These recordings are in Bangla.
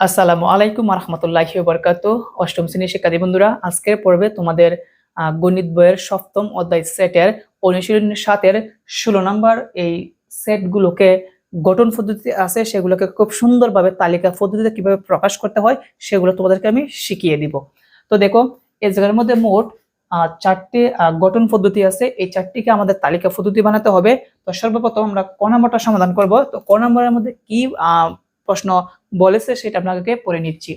আসসালামু আলাইকুম রহমতুল্লাহি বরকাত। অষ্টম শ্রেণির শিক্ষার্থী বন্ধুরা, আজকের পর্বে তোমাদের গণিত বইয়ের সপ্তম অধ্যায় সেটের অনুশীলন সাতের ষোলো নম্বর এই সেটগুলোকে গঠন পদ্ধতি আছে, সেগুলোকে খুব সুন্দরভাবে তালিকা পদ্ধতিতে কীভাবে প্রকাশ করতে হয়, সেগুলো তোমাদেরকে আমি শিখিয়ে দিব। তো দেখো, এই জায়গার মধ্যে মোট চারটি গঠন পদ্ধতি আছে, এই চারটিকে আমাদের তালিকা পদ্ধতি বানাতে হবে। তো সর্বপ্রথম আমরা ক নম্বরটা সমাধান করব। তো ক নম্বরের মধ্যে কি প্রশ্ন বলেছে, সেটা আপনাকে পড়ে নিচ্ছি।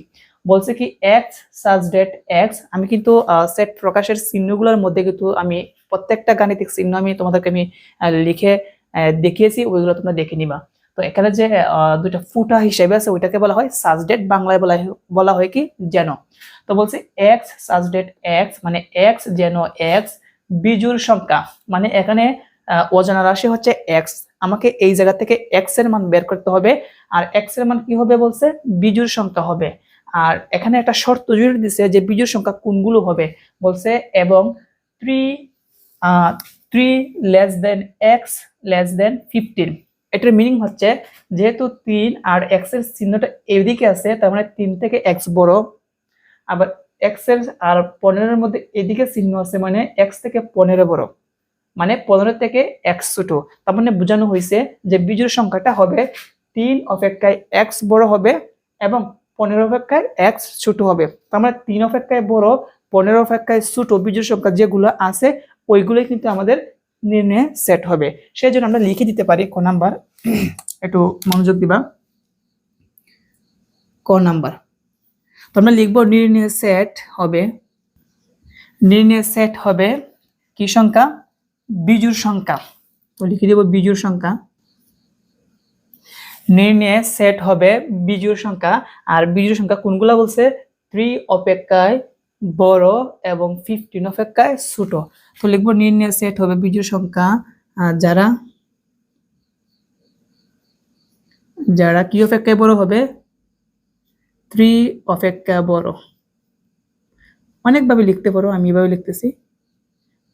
বলছে কি এক্স সাজ ডেট এক্স আমি কিন্তু সেট প্রকাশের চিহ্নগুলোর মধ্যে কিন্তু আমি প্রত্যেকটা গাণিতিক চিহ্ন আমি তোমাদেরকে আমি লিখে দেখিয়েছি, ওইগুলো তোমরা দেখে নিবা। তো এখানে যে দুইটা ফুটা হিসেবে আছে, ওইটাকে বলা হয় সাজ ডেট বাংলায় বলা বলা হয় কি, যেন। তো বলছে এক্স সাজ ডেট এক্স মানে এক্স যেন এক্স বিজুর সংখ্যা। মানে এখানে অজানা রাশি হচ্ছে এক্স আমাকে এই জায়গা থেকে এক্সের মান বের করতে হবে আর এক্সের মান কি হবে বলছে? বিজুর সংখ্যা হবে। আর এখানে একটা শর্ত জুড়ে দিছে যে বিজুর সংখ্যা কোনগুলো হবে? বলছে এবং three three less than x less than fifteen এটার মিনিং হচ্ছে যেহেতু তিন আর এক্সের চিহ্নটা এদিকে আছে, তার মানে তিন থেকে এক্স বড়। আবার এক্সের আর পনেরোর মধ্যে এদিকে চিহ্ন আছে মানে এক্স থেকে পনেরো বড়। মানে পনেরো থেকে এক্স ছোট। তার মানে বোঝানো হয়েছে যে বিজুর সংখ্যাটা হবে তিন অপেক্ষায় এক্স বড় হবে এবং পনেরো অপেক্ষায় এক্স ছোট হবে। তার মানে তিন অপেক্ষায় বড়, পনেরো অপেক্ষায় ছোট বিজুর সংখ্যা যেগুলো আছে, ওইগুলোই কিন্তু আমাদের নির্ণয়ে সেট হবে। সেই জন্য আমরা লিখে দিতে পারি ক নাম্বার। একটু মনোযোগ দিবা। ক নাম্বার। তো আমরা লিখব নির্ণয় সেট হবে। নির্ণয় সেট হবে কি সংখ্যা? বিজুর সংখ্যা। তো লিখে দেব বিজুর সংখ্যা। নির্ণয়ে সেট হবে বিজুর সংখ্যা। আর বিজুর সংখ্যা কোনগুলা বলছে? থ্রি অপেক্ষায় বড় এবং ফিফটিন অপেক্ষায় ছোট। তো লিখব নির্ণয়ে সেট হবে বিজুর সংখ্যা। যারা যারা কি অপেক্ষায় বড় হবে? থ্রি অপেক্ষা বড়। অনেকভাবে লিখতে পারো, আমি এভাবে লিখতেছি।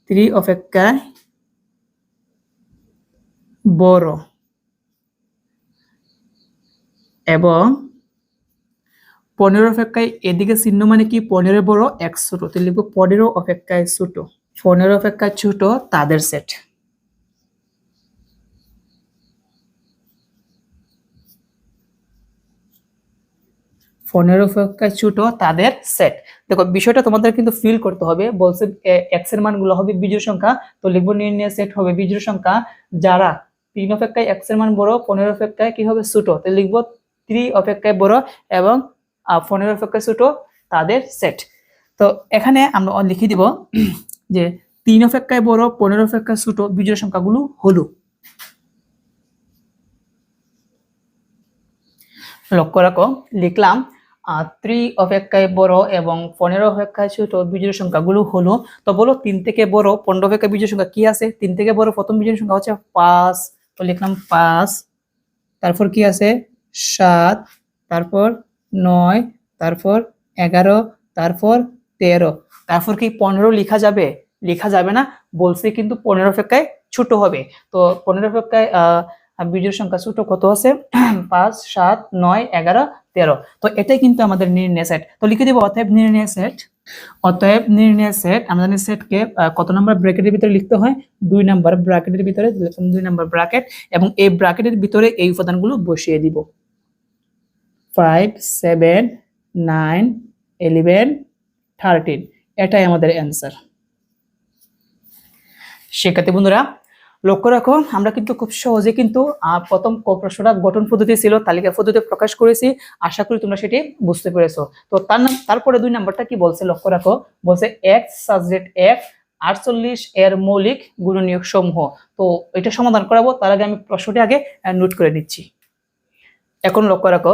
থ্রি অপেক্ষায় বড়। এবং পনেরো অপেক্ষায় এদিকে চিহ্ন মানে কি? পনেরো বড়, এক ছোট। তো লিখব পনেরো অপেক্ষায় ছোট। পনেরো অপেক্ষায় ছোট, তাদের সেট পনেরো অপেক্ষায় ছোট, তাদের সেট দেখো, বিষয়টা তোমাদের কিন্তু ফিল করতে হবে। বলছে এক্সের মানগুলো হবে বিজোড় সংখ্যা। তো লিখব নির্ণয় সেট হবে বিজোড় সংখ্যা। যারা তিন অপেক্ষায় এক্স মান বড়, পনেরো অপেক্ষায় কি হবে? ছোট। তো লিখব থ্রি অপেক্ষায় বড় এবং পনেরো অপেক্ষায় ছোট তাদের সেট তো এখানে আমরা লিখে দিব যে তিন অপেক্ষায় বড়, পনেরো অপেক্ষায় ছোট বিজয় সংখ্যাগুলো হলো। লক্ষ্য রাখো, লিখলাম ত্রি অপেক্ষায় বড় এবং পনেরো অপেক্ষায় ছোট বিজয় সংখ্যাগুলো হলো। তো বলো, তিন থেকে বড়, পনেরো অপেক্ষা বিজয় সংখ্যা কি আছে? তিন থেকে বড় প্রথম বিজোড় সংখ্যা হচ্ছে পাঁচ। তো লিখলাম পাঁচ। তারপর কি আছে? সাত, তারপর নয়, তারপর এগারো, তারপর তেরো। তারপর কি পনেরো লেখা যাবে? লেখা যাবে না। বলছে কিন্তু পনেরো অপেক্ষায় ছোট হবে। তো পনেরো অপেক্ষায় বিজোড় সংখ্যা ছোট কত আছে? পাঁচ, সাত, নয়, এগারো, তেরো। তো এটাই কিন্তু আমাদের নির্ণয় সেট তো লিখে দেবো অতএব নির্ণয় সেট অতএব নির্ণয় সেট আমাদের সেটকে কত নম্বর ব্র্যাকেটের ভিতরে লিখতে হয়? দুই নম্বর ব্র্যাকেটের ভিতরে, দুই নম্বর ব্র্যাকেট এবং এই ব্র্যাকেটের ভিতরে এই উপাদানগুলো বসিয়ে দিব। Five seven nine eleven thirteen এটাই আমাদের অ্যান্সার শিক্ষার্থী বন্ধুরা, লক্ষ্য রাখো, আমরা কিন্তু খুব সহজে কিন্তু প্রথম প্রশ্নটা গঠন পদ্ধতি ছিল, তালিকা পদ্ধতি প্রকাশ করেছি। আশা করি তোমরা সেটি বুঝতে পেরেছ। তো তার তারপরে দুই নাম্বারটা কি বলছে, লক্ষ্য রাখো। বলছে এক্স সাবজেক্ট এক্স আটচল্লিশ এর মৌলিক গুণনীয়ক সমূহ। তো এটা সমাধান করাবো, তার আগে আমি প্রশ্নটি আগে নোট করে নিচ্ছি। এখন লক্ষ্য রাখো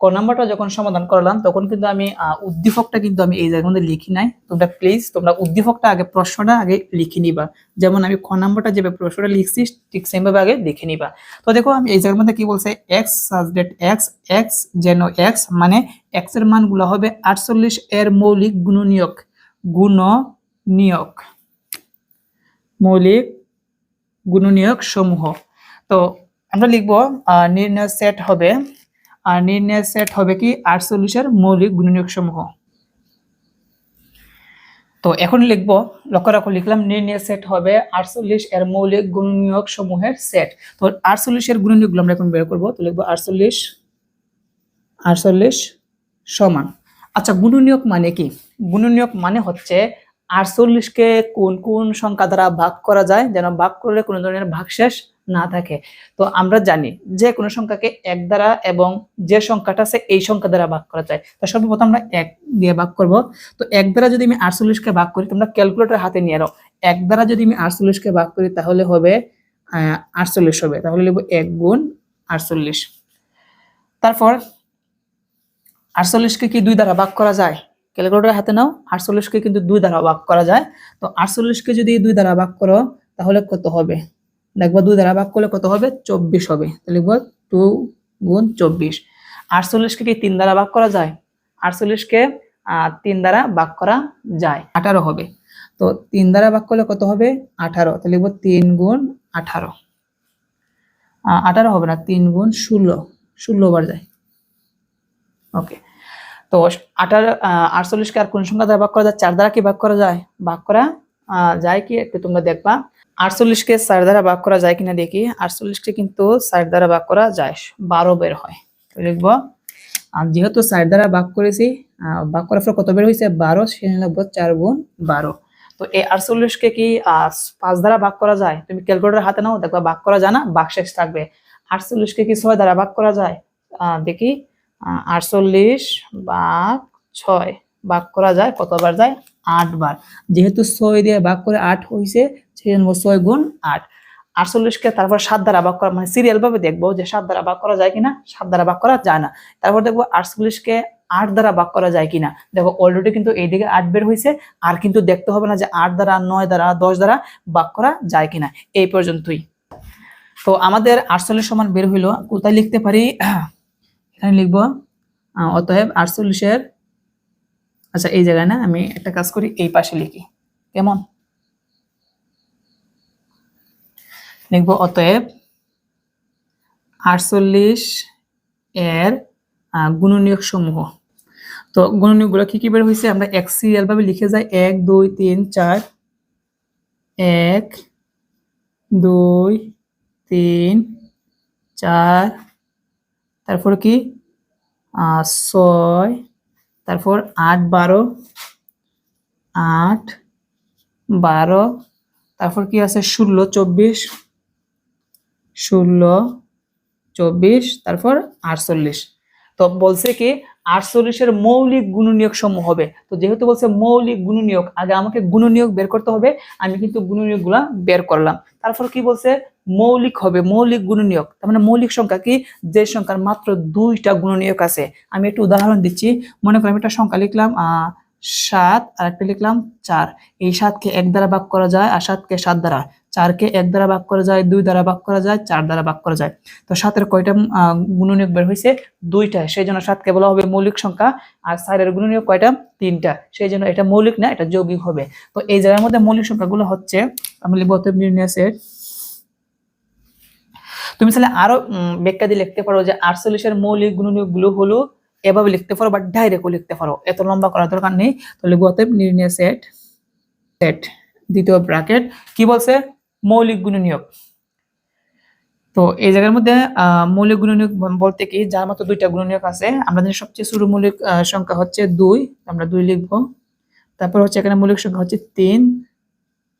ক নাম্বারটা যখন সমাধান করলাম, তখন কিন্তু আমি উদ্দীপকটা কিন্তু আমি এই জায়গার মধ্যে লিখি নাই। তোমরা প্লিজ তোমরা উদ্দীপকটা আগে, প্রশ্নটা আগে লিখে নিবা। যেমন আমি খ নাম্বারটা যেভাবে প্রশ্নটা লিখছি, ঠিক সেম ভাবে আগে লিখে নিবা। তো দেখো, আমি এই জায়গার মধ্যে কি বলছে? এক্স সাবজেক্ট এক্স এক্স যেন এক্স মানে এক্সের মানগুলো হবে আটচল্লিশ এর মৌলিক গুণনীয়ক। গুণনীয়ক। মৌলিক গুণনীয়ক সমূহ। তো আমরা লিখব নির্ণয় সেট হবে আর নির্ণয় সেট হবে কি? আর আটচল্লিশের মৌলিক গুণনীয়ক সমূহ তো এখন লিখব, লক্ষ্য রাখো, লিখলাম নির্ণয় সেট হবে আটচল্লিশ এর মৌলিক গুণনীয়ক সমূহের সেট। তো আটচল্লিশের গুণনীয়কগুলো আমরা এখন বের করব। তো লিখব আটচল্লিশ আটচল্লিশ সমান। আচ্ছা গুণনীয়ক মানে কি? গুণনীয়ক মানে হচ্ছে আটচল্লিশকে কোন কোন সংখ্যা দ্বারা ভাগ করা যায়, যেন ভাগ করলে কোনো ধরনের ভাগশেষ না থাকে। তো আমরা জানি যে কোনো সংখ্যাকে এক দ্বারা এবং যে সংখ্যাটা আছে এই সংখ্যা দ্বারা ভাগ করা যায়। তো সর্বপ্রথম আমরা এক দিয়ে ভাগ করব। তো এক দ্বারা যদি আমি আটচল্লিশকে ভাগ করি, তোমরা ক্যালকুলেটর হাতে নিয়ে নাও। এক দ্বারা যদি আমি আটচল্লিশকে ভাগ করি, তাহলে হবে আটচল্লিশ হবে। তাহলে লিখব এক গুণ আটচল্লিশ। তারপর আটচল্লিশকে কি দুই দ্বারা ভাগ করা যায়? ক্যালকুলেটর হাতে নাও আটচল্লিশকে কিন্তু দুই দ্বারা ভাগ করা যায়। তো আটচল্লিশকে যদি দুই দ্বারা ভাগ করো, তাহলে কত হবে? দেখব দুই দ্বারা ভাগ করলে কত হবে? চব্বিশ হবে। তাহলে লিখব টু গুণ চব্বিশ। আটচল্লিশকে কি তিন দ্বারা ভাগ করা যায়? আটচল্লিশকে তিন দ্বারা ভাগ করা যায়। আঠারো হবে। তো তিন দ্বারা ভাগ করলে কত হবে? আঠারো। তাহলে লিখব তিন গুণ আঠারো। আঠারো হবে না, তিন গুণ ষোলো। ষোলো বার যায়। ওকে। তো আঠারো আটচল্লিশকে আর কোন সংখ্যা দ্বারা ভাগ করা যায়? চার দ্বারা কি ভাগ করা যায়? ভাগ করা যায় কি? একটু তোমরা দেখবা। আটচল্লিশকে চার দ্বারা ভাগ করা যায় কিনা দেখি? আটচল্লিশকে কিন্তু চার দ্বারা ভাগ করা যায়। বারো বের হয়। লিখব আর যেহেতু চার দ্বারা ভাগ করেছি ভাগ করার পর কত বের হয়েছে? বারো সেখানে লিখব চার গুণ বারো। তো এই আটচল্লিশকে কি পাঁচ দ্বারা ভাগ করা যায়? তুমি ক্যালকুলেটার হাতে নাও, দেখবা ভাগ করা যায় না ভাগ শেষ থাকবে। আটচল্লিশকে কি ছয় দ্বারা ভাগ করা যায়? দেখি। আটচল্লিশ ভাগ ছয়। ভাগ করা যায়, কতবার যায়? আট বার যেহেতু ছয় দিয়ে ভাগ করে আট হয়েছে সেই জন্য ছয় গুণ আট। আটচল্লিশকে তারপর সাত দ্বারা ভাগ করা মানে সিরিয়াল ভাবে দেখব যে সাত দ্বারা ভাগ করা যায় কিনা, সাত দ্বারা ভাগ করা যায় না। তারপর দেখব আটচল্লিশকে আট দ্বারা ভাগ করা যায় কিনা। দেখো অলরেডি কিন্তু এইদিকে আট বের হয়েছে আর কিন্তু দেখতে হবে না যে আট দ্বারা, নয় দ্বারা, দশ দ্বারা ভাগ করা যায় কিনা। এই পর্যন্তই। তো আমাদের আটচল্লিশ সমান বের হইল, কোথায় লিখতে পারি? এখানে লিখব অতএব আটচল্লিশের আচ্ছা এই জায়গায় না আমি একটা কাজ করি, এই পাশে লিখি। কেমন? লিখব অতএব আটচল্লিশ এর গুণনীয়ক সমূহ। তো গুণনীয়কগুলো কি কি বের হয়েছে? আমরা এক সিরিয়াল ভাবে লিখে যাই, এক, দুই, তিন, চার, এক, দুই, তিন, চার তারপর কি? ছয়, তারপর আট, বারো আট, বারো, তারপর কি আছে? ষোলো, চব্বিশ ষোলো, চব্বিশ, তারপর আটচল্লিশ। তো বলছে কি, আটচল্লিশের মৌলিক গুণনীয়ক সমূহ হবে। তো যেহেতু বলছে মৌলিক গুণনীয়ক, আগে আমাকে গুণনীয়ক বের করতে হবে, আমি কিন্তু গুণনীয়কগুলা বের করলাম। তারপর কি বলছে? মৌলিক হবে, মৌলিক গুণনীয়ক। তার মানে মৌলিক সংখ্যা কি? যে সংখ্যার মাত্র দুইটা গুণনীয়ক আছে। আমি একটু উদাহরণ দিচ্ছি। মনে করি আমি একটা সংখ্যা লিখলাম সাত, আর একটা লিখলাম, চার। এই সাতকে এক দ্বারা ভাগ করা যায়, আর সাতকে সাত দ্বারা। চারকে এক দ্বারা ভাগ করা যায়, দুই দ্বারা ভাগ করা যায়, চার দ্বারা ভাগ করা যায়। তো সাতের কয়টা গুণনীয়ক বের হয়েছে দুইটা। সেই জন্য সাতকে বলা হবে মৌলিক সংখ্যা, আর চারের গুণনীয়ক কয়টা? তিনটা। সেই জন্য এটা মৌলিক না, এটা যৌগিক হবে। তো এই জায়গার মধ্যে মৌলিক সংখ্যাগুলো হচ্ছে, আমি লিখব নির্ণয় সেট তুমি তাহলে আরও ব্যাখ্যা দিয়ে লিখতে পারো যে আটচল্লিশের মৌলিক গুণনীয়কগুলো হলো, এভাবে লিখতে পারো বা ডাইরেক্টও লিখতে পারো। এত লম্বা করার দরকার নেই। তাহলে লিখব নির্ণয় সেট সেট দ্বিতীয় ব্র্যাকেট কি বলছে? মৌলিক গুণনীয়ক। তো এই জায়গার মধ্যে মৌলিক গুণনীয়ক বল- বলতে কি? যার মতো দুইটা গুণনীয়ক আছে। আমাদের সবচেয়ে শুরু মৌলিক সংখ্যা হচ্ছে দুই। আমরা দুই লিখব। তারপর হচ্ছে এখানে মৌলিক সংখ্যা হচ্ছে তিন।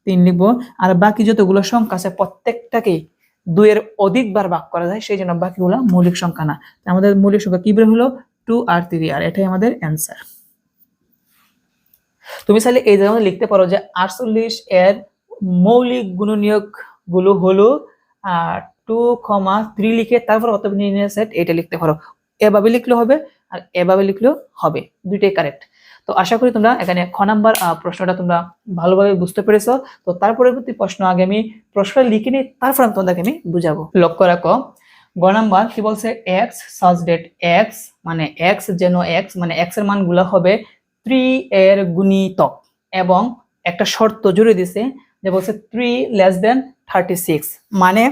তিন লিখব। আর বাকি যতগুলো সংখ্যা আছে প্রত্যেকটাকেই দুইয়ের অধিকবার ভাগ করা যায়, সেই জন্য বাকিগুলো মৌলিক সংখ্যা না। আমাদের মৌলিক সংখ্যা কি বের হলো? টু আর থ্রি আর, এটাই আমাদের অ্যান্সার। তুমি চাইলে এই জায়গায় লিখতে পারো যে আটচল্লিশ এর মৌলিক গুণনীয়কগুলো হলো আর টু কমা থ্রি লিখে তারপর অত সেট এটা লিখতে পারো। এভাবে লিখলে হবে আর এভাবে লিখলেও হবে। দুইটাই কারেক্ট তো আশা করি তোমরা এখানে খ নাম্বার প্রশ্নটা তোমরা ভালোভাবে বুঝতে পেরেছ। তো তার পরবর্তী প্রশ্ন আগে আমি প্রশ্নটা লিখে নিই তারপর আমি তোমাদেরকে আমি বুঝাবো। লক্ষ্য রাখো, গ নাম্বার কি বলছে? এক্স সাজ ডেট এক্স মানে এক্স যেন এক্স মানে এক্সের মানগুলো হবে থ্রি এর গুণিতক এবং একটা শর্ত জুড়ে দিছে যে বলছে three less than thirty six মানে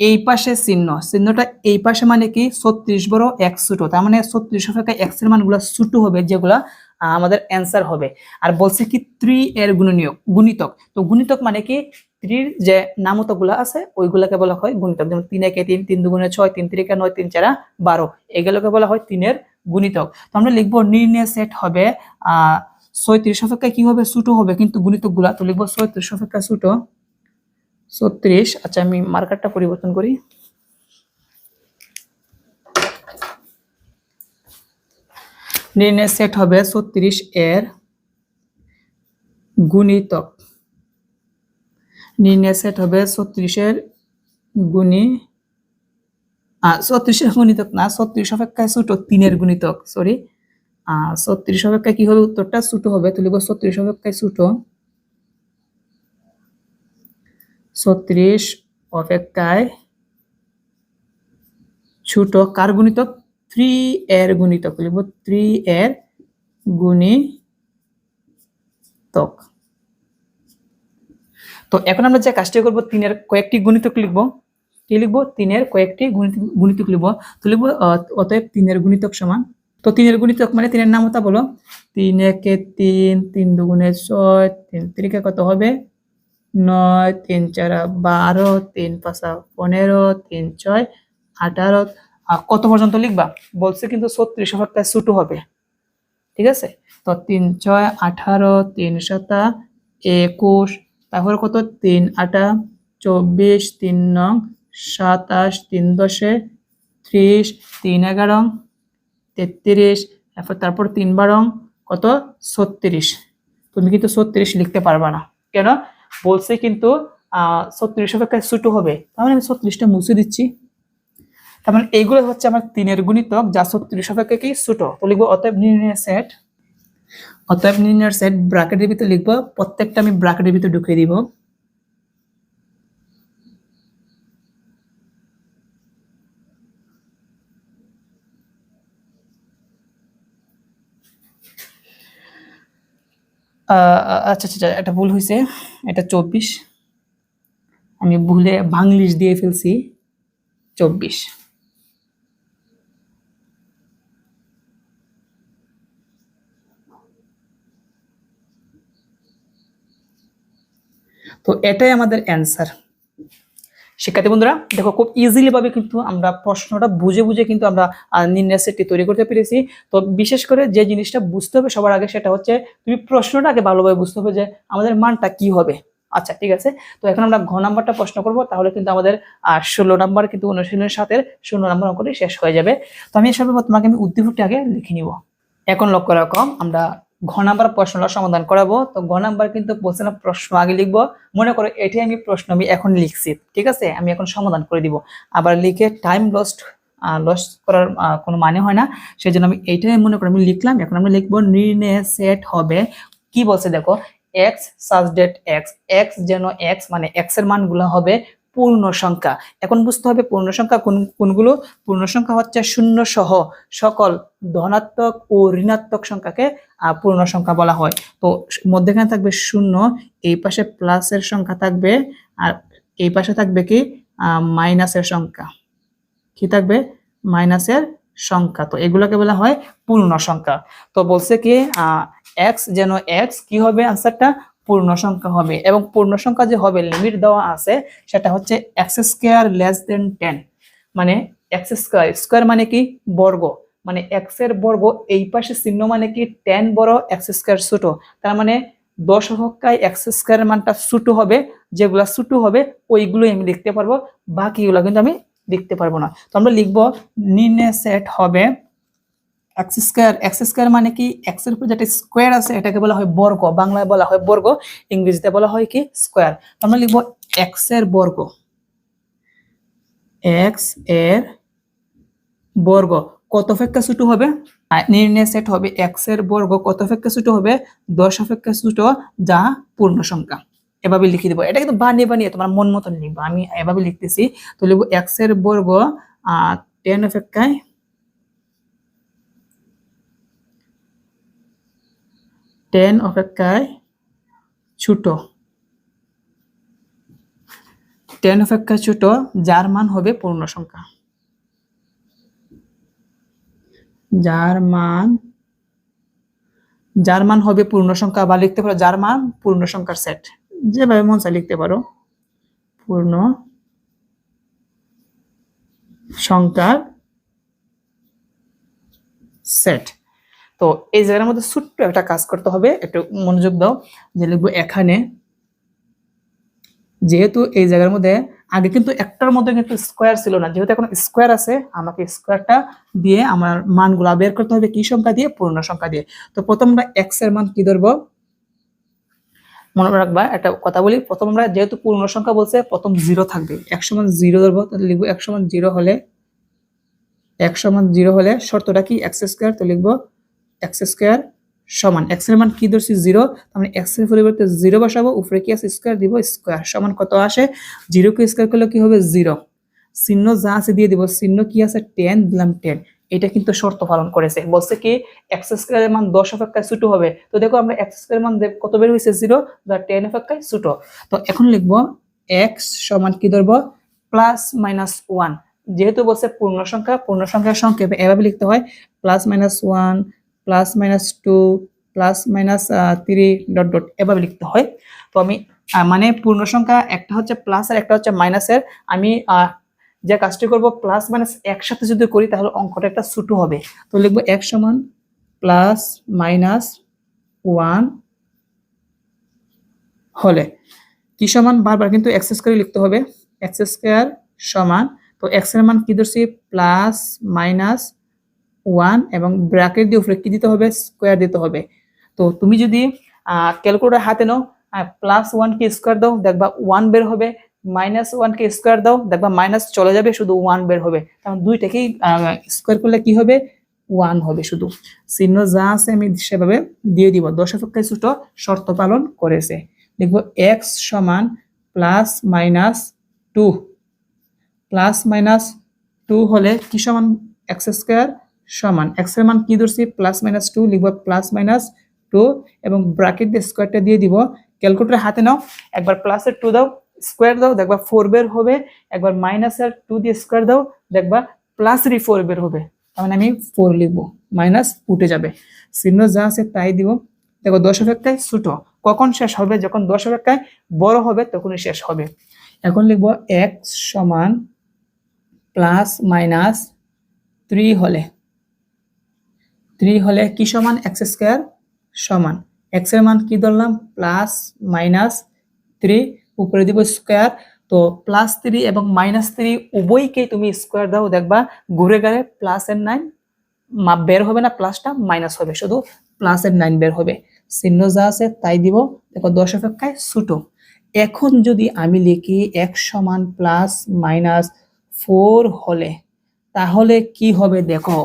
এই পাশে চিহ্ন। চিহ্নটা এই পাশে মানে কি? ছত্রিশ বড় এক ছোট। তার মানে ছত্রিশ অপেক্ষা এক্সের মানগুলো ছোট হবে যেগুলা আমাদের অ্যান্সার হবে। আর বলছে কি ত্রি এর গুণনীয়ক, গুণিতক। তো গুণিতক মানে কি? ত্রির যে নামতকগুলা আছে, ওইগুলাকে বলা হয় গুণিতক। যেমন তিন একে তিন তিন দুগুণে ছয়, তিন তিরিকে নয়, তিন চারা বারো। এগুলোকে বলা হয় তিনের গুণিতক। তো আমরা লিখব নির্ণয় সেট হবে, আহ, ছয়ত্রিশ অপেক্ষা কি হবে? ছোট হবে। কিন্তু গুণিতকগুলা তো লিখব ছয়ত্রিশ অপেক্ষা ছোট, ছত্রিশ। আচ্ছা আমি মার্কারটা পরিবর্তন করি। নির্ণয় সেট হবে ছত্রিশ এর গুণিতক। নির্ণয় সেট হবে ছত্রিশের গুণী ছত্রিশের গুণিতক না, ছত্রিশ অপেক্ষায় ছোট, তিনের গুণিতক সরি ছত্রিশ অপেক্ষায় কি হবে? উত্তরটা ছোট হবে, তুলিব ছত্রিশ অপেক্ষায় ছোট। ছত্রিশ অপেক্ষায় ছোট, কার গুণিতক? থ্রি এর গুণিতক, লিখব থ্রি এর গুণিতক। তো এখন আমরা যে কাজটি করব, তিনের কয়েকটি গুণিতক লিখব। কি লিখব? তিনের কয়েকটি গুণিত গুণিতক লিখব। তো লিখব অতএব তিনের গুণিতক সমান। তো তিনের গুণিতক মানে তিনের নামতা বলো। তিন একে তিন তিন দুগুণে ছয়, তিন। তিরিকে কত হবে? নয়, তিন চারা বারো, তিন পাঁচা পনেরো, তিন ছয়, আঠারো। কত পর্যন্ত লিখবা? বলছে কিন্তু ছত্রিশ অপেক্ষায় ছোট হবে। ঠিক আছে? তো তিন, ছয়, আঠারো, তিন, সাতা, একুশ, তারপরে কত? তিন, আটা, চব্বিশ, তিন নং, সাতাশ, তিন দশে, ত্রিশ, তিন এগারো, তেত্রিশ তারপর তারপর তিন বারো, কত? ছত্রিশ। তুমি কিন্তু ছত্রিশ লিখতে পারবা না। কেন? বলছে কিন্তু ছত্রিশ অপেক্ষায় ছোট হবে। তাহলে আমি ছত্রিশটা মুছে দিচ্ছি। তার মানে এইগুলো হচ্ছে আমার তিনের গুণিতক যা ছত্রিশ অপেক্ষা কি? ছোট। তো লিখব অতএব নির্ণয় সেট অতএব নির্ণয়ের সেট ব্র্যাকেটের ভিতরে লিখব প্রত্যেকটা আমি ব্র্যাকেটের ভিতরে ঢুকিয়ে দিব। আচ্ছা আচ্ছা, এটা ভুল হয়েছে এটা চব্বিশ। আমি ভুলে বাংলিশ দিয়ে ফেলছি। চব্বিশ। তো এটাই আমাদের অ্যান্সার শিক্ষার্থী বন্ধুরা, দেখো খুব ইজিলি ভাবে কিন্তু আমরা প্রশ্নটা বুঝে বুঝে কিন্তু আমরা নির্ণয় সেটটি তৈরি করতে পেরেছি। তো বিশেষ করে যে জিনিসটা বুঝতে হবে সবার আগে সেটা হচ্ছে, তুমি প্রশ্নটা আগে ভালোভাবে বুঝতে হবে যে আমাদের মানটা কি হবে। আচ্ছা ঠিক আছে? তো এখন আমরা ঘ নাম্বারটা প্রশ্ন করব, তাহলে কিন্তু আমাদের ষোলো নাম্বার কিন্তু অনুশীলনের সাথে ষোলো নাম্বার অঙ্কটি শেষ হয়ে যাবে। তো আমি এসব তোমাকে আমি উদ্দীপকটি আগে লিখে নিব। এখন লক্ষ্য রাখো, আমরা ঘ নাম্বার প্রশ্নটা সমাধান করাবো। তো ঘ নাম্বার কিন্তু বলছে না প্রশ্ন, আগে লিখব। মনে করো এটাই আমি প্রশ্ন আমি এখন লিখছি, ঠিক আছে? আমি এখন সমাধান করে দিব। আবার লিখে টাইম লস্ট লস করার কোনো মানে হয় না। সেই জন্য আমি এইটাই মনে করি, আমি লিখলাম, এখন আমরা লিখব নির্ণয় সেট হবে। কি বলছে দেখো? X such that x x যেন এক্স মানে এক্সের মানগুলো হবে পূর্ণ সংখ্যা এখন বুঝতে হবে পূর্ণ সংখ্যা কোন, কোনগুলো? পূর্ণ সংখ্যা হচ্ছে শূন্য সহ সকল ধনাত্মক ও ঋণাত্মক সংখ্যাকে পূর্ণ সংখ্যা বলা হয়। তো মধ্যেখানে থাকবে শূন্য, এই পাশে প্লাসের সংখ্যা থাকবে, আর এই পাশে থাকবে কি? মাইনাসের সংখ্যা। কি থাকবে? মাইনাসের সংখ্যা। তো এগুলোকে বলা হয় পূর্ণ সংখ্যা তো বলছে কি এক্স যেন এক্স কি হবে আনসারটা পূর্ণ সংখ্যা হবে এবং পূর্ণ সংখ্যা যে হবে লিমিট দেওয়া আছে, সেটা হচ্ছে x square less than ten মানে এক্স স্কোয়ার স্কোয়ার মানে কি? বর্গ। মানে এক্সের বর্গ, এই পাশে চিহ্ন মানে কি? টেন বড় এক্স স্কোয়ার ছোট। তার মানে দশ হক্কায় এক্স স্কোয়ার মানটা ছোট হবে, যেগুলা ছোট হবে, ওইগুলোই আমি লিখতে পারব। বাকিগুলো কিন্তু আমি লিখতে পারব না। তো আমরা লিখব, নির্ণয় সেট হবে এক্স স্কোয়ার এক্স স্কোয়ার মানে কি? এক্সের উপর যেটা স্কোয়ার আছে, এটাকে বলা হয় বর্গ। বাংলায় বলা হয় বর্গ, ইংরেজিতে বলা হয় কি? স্কোয়ার আমরা লিখব এক্সের বর্গ। এক্সের বর্গ। কত অপেক্ষা ছোট হবে? নির্ণয় সেট হবে এক্সের বর্গ। কত অপেক্ষা ছোট হবে? দশ অপেক্ষা ছোট যা পূর্ণ সংখ্যা। এভাবে লিখে দেবো। এটা কিন্তু বানিয়ে বানিয়ে তোমার মন মতন লিখব। আমি এভাবে লিখতেছি। তো লিখব এক্সের বর্গ, আহ টেন অপেক্ষায় টেন অপেক্ষায় ছোট টেন অপেক্ষা ছোট যার মান হবে পূর্ণ সংখ্যা যার মান যার মান হবে পূর্ণ সংখ্যা বা লিখতে পারো যার মান পূর্ণ সংখ্যার সেট যেভাবে মন চায় লিখতে পারো পূর্ণ সংখ্যার সেট তো এই জায়গার মধ্যে ছোট্ট একটা কাজ করতে হবে, একটু মনোযোগ দাও, যে লিখব এখানে। যেহেতু এই জায়গার মধ্যে আগে কিন্তু একটার মধ্যে কিন্তু স্কোয়ার ছিল না, যেহেতু এখন স্কোয়ার আছে, আমাকে স্কোয়ারটা দিয়ে আমার মানগুলো বের করতে হবে কি সংখ্যা দিয়ে, পূর্ণ সংখ্যা দিয়ে। তো প্রথম আমরা এক্সের মান কি ধরবো? মনে রাখবা, একটা কথা বলি, প্রথম আমরা যেহেতু পূর্ণ সংখ্যা বলছে, প্রথম জিরো থাকবে। একশো মান জিরো ধরবো, তাহলে লিখব একশো মান জিরো হলে একশো মান জিরো হলে শর্তটা কি? এক্স স্কোয়ার তো লিখব এক্স স্কোয়ার সমান, এক্সের মান কি ধরছি? জিরো। মানে এক্সের পরিবর্তে জিরো বসাবো, উপরে কি আছে? স্কোয়ার দিব স্কোয়ার। সমান কত আসে? জিরো কে স্কোয়ার করলে কি হবে? জিরো। চিহ্ন যা আছে দিয়ে দিব। চিহ্ন কি আছে? টেন, দিলাম টেন। এটা কিন্তু শর্ত পালন করেছে। বলছে কি, এক্স স্কোয়ারের মান দশ অপেক্ষায় ছোটো হবে। তো দেখো আমরা এক্স স্কোয়ারের মান কত বের হয়েছে? জিরো। যা টেন অপেক্ষায় ছোটো। তো এখন লিখব এক্স সমান কি ধরবো? Plus minus one. যেহেতু বলছে পূর্ণ সংখ্যা, পূর্ণ সংখ্যার সংক্ষেপে এভাবে লিখতে হয়। Plus minus one plus minus two plus minus three dot dot এভাবে লিখতে হয়। তো আমি মানে পূর্ণ সংখ্যা একটা হচ্ছে প্লাস আর একটা হচ্ছে মাইনাসের আমি যে কাজটি করব প্লাস মাইনাস একসাথে যদি করি তাহলে অঙ্কটা একটা ছোটো হবে। তো লিখব এক সমান প্লাস মাইনাস ওয়ান হলে কি সমান? বারবার কিন্তু এক্স স্কোয়ার লিখতে হবে। এক্স স্কোয়ার সমান, তো এক্সের মান কি ধরছি? প্লাস মাইনাস ওয়ান এবং ব্র্যাকেট দিয়ে উপরে কি দিতে হবে? স্কোয়ার দিতে হবে। তো তুমি যদি ক্যালকুলেটার হাতে নাও প্লাস ওয়ানকে স্কোয়ার দাও, দেখবা ওয়ান বের হবে মাইনাস ওয়ানকে স্কোয়ার দাও, দেখবা মাইনাস চলে যাবে, শুধু ওয়ান বের হবে। কারণ দুইটাকেই স্কোয়ার করলে কি হবে? ওয়ান হবে শুধু। চিহ্ন যা আছে আমি সেভাবে দিয়ে দিব। দশ অপেক্ষায় ছোট শর্ত পালন করেছে। লিখব এক্স সমান plus minus two plus minus two হলে কি সমান? এক্স স্কোয়ার সমান এক্সের মান কি ধরছি? প্লাস মাইনাস টু লিখব প্লাস মাইনাস টু এবং ব্র্যাকেট দিয়ে স্কোয়ারটা দিয়ে দিব। ক্যালকুলেটর হাতে নাও, একবার প্লাসের টু দাও স্কোয়ার দাও, দেখবা ফোর বের হবে, একবার মাইনাসের টু দিয়ে স্কোয়ার দাও, দেখবা প্লাসেরই ফোর বের হবে। তার মানে আমি ফোর লিখব মাইনাস উঠে যাবে। চিহ্ন যা আছে তাই দিব। দেখো দশ অপেক্ষায় ছোট, কখন শেষ হবে? যখন দশ অপেক্ষায় বড় হবে, তখনই শেষ হবে। এখন লিখব এক্স সমান প্লাস মাইনাস থ্রি হলে। থ্রি হলে কি সমান? এক্স স্কোয়ার সমান। এক্সের মান কি ধরলাম? প্লাস, মাইনাস থ্রি উপরে দিব স্কোয়ার। তো প্লাস থ্রি এবং মাইনাস থ্রি উভয়কে তুমি স্কোয়ার দাও, দেখবা ঘুরে গেলে প্লাস এর নাইন বের হবে না, প্লাসটা মাইনাস হবে, শুধু প্লাস এর নাইন বের হবে। চিহ্ন যা আছে তাই দিব। দেখো দশ অপেক্ষায় ছোটো। এখন যদি আমি লিখি এক সমান প্লাস মাইনাস ফোর হলে, তাহলে কি হবে দেখো?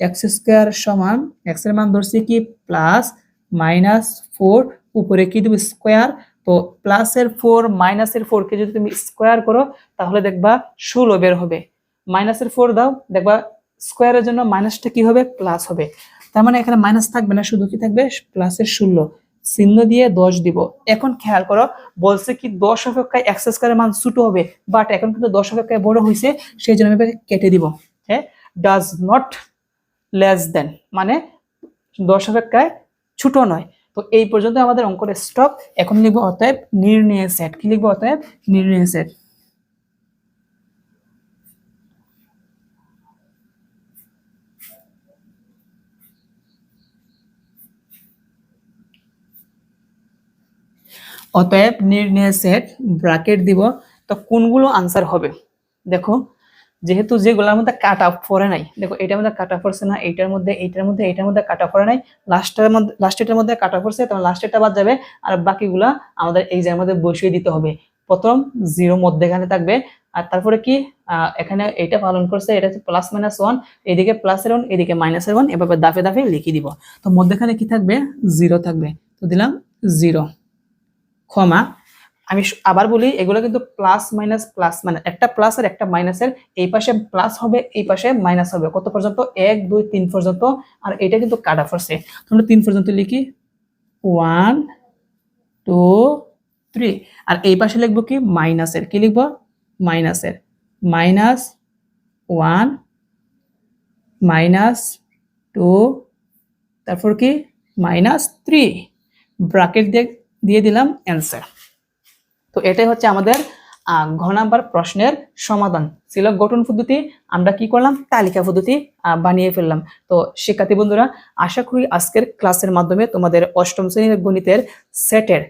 এক্স স্কোয়ার সমান এক্সের মান ধরছি কি? প্লাস মাইনাস ফোর উপরে কি দেবো? স্কোয়ার তো প্লাসের ফোর মাইনাসের ফোরকে যদি তুমি স্কোয়ার করো, তাহলে দেখবা ষোলো বের হবে। মাইনাসের ফোর দাও, দেখবা স্কোয়ারের জন্য মাইনাসটা কি হবে? প্লাস হবে। তার মানে এখানে মাইনাস থাকবে না, শুধু কি থাকবে? প্লাসের ষোলো। চিহ্ন দিয়ে দশ দিব। এখন খেয়াল করো, বলছে কি দশ অপেক্ষায় এক্স স্কোয়ারের মান ছোট হবে বাট এখন কিন্তু দশ অপেক্ষায় বড় হয়েছে সেই জন্য কেটে দিব। হ্যাঁ? ডাজ নট লেস দেন মানে দশ অপেক্ষায় ছোট নয়। তো এই পর্যন্ত আমাদের অঙ্কের স্টক এখন লিখব অতএব নির্ণয় সেট কি লিখব অতএব? নির্ণয় সেট অতএব নির্ণয় সেট ব্র্যাকেট দিব। তো কোনগুলো আনসার হবে? দেখো যেহেতু যেগুলোর মধ্যে কাট আপ পড়ে নাই, দেখো এটার মধ্যে কাট আপ পড়ছে না, এইটার মধ্যে এইটার মধ্যে এইটার মধ্যে কাট আপ পড়ে নাই লাস্টের মধ্যে লাস্টের মধ্যে কাট আপ পড়ছে তখন লাস্টেরটা বাদ যাবে, আর বাকিগুলা আমাদের এই জায়গার মধ্যে বসিয়ে দিতে হবে। প্রথম জিরো মধ্যেখানে থাকবে, আর তারপরে কি এখানে এইটা পালন করছে, এটা হচ্ছে প্লাস মাইনাস ওয়ান এদিকে প্লাসের ওয়ান এদিকে মাইনাসের ওয়ান এভাবে দাফে দাফে লিখে দিব। তো মধ্যেখানে কি থাকবে? জিরো থাকবে। তো দিলাম জিরো ক্ষমা আমি আবার বলি, এগুলো কিন্তু প্লাস মাইনাস প্লাস মানে একটা প্লাস আর একটা মাইনাসের এই পাশে প্লাস হবে, এই পাশে মাইনাস হবে। কত পর্যন্ত? এক, দুই, তিন পর্যন্ত। আর এটা কিন্তু কাটা পড়ছে তোমরা তিন পর্যন্ত লিখি। ওয়ান টু থ্রি আর এই পাশে লিখব কি? মাইনাসের কি লিখব? মাইনাসের মাইনাস ওয়ান মাইনাস টু তারপর কি? মাইনাস থ্রি ব্রাকেট দিয়ে দিয়ে দিলাম অ্যান্সার তো এটাই হচ্ছে আমাদের ঘ নাম্বার প্রশ্নের সমাধান। ছিল গঠন পদ্ধতি, আমরা কি করলাম? তালিকা পদ্ধতি বানিয়ে ফেললাম। তো শিক্ষার্থী বন্ধুরা, আশা করি আজকের ক্লাসের মাধ্যমে তোমাদের অষ্টম শ্রেণির গণিতের সেটের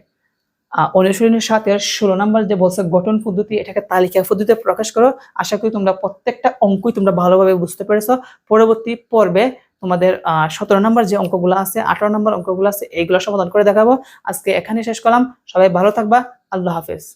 অনুশীলনের সাথে ষোলো নাম্বার যে বলছে গঠন পদ্ধতি, এটাকে তালিকা পদ্ধতিতে প্রকাশ করো। আশা করি তোমরা প্রত্যেকটা অঙ্কই তোমরা ভালোভাবে বুঝতে পেরেছ। পরবর্তী পর্বে তোমাদের সতেরো নম্বর যে অঙ্কগুলো আছে, আঠারো নম্বর অঙ্কগুলো আছে এইগুলো সমাধান করে দেখাবো। আজকে এখানে শেষ করলাম। সবাই ভালো থাকবা। আল্লাহ হাফেজ।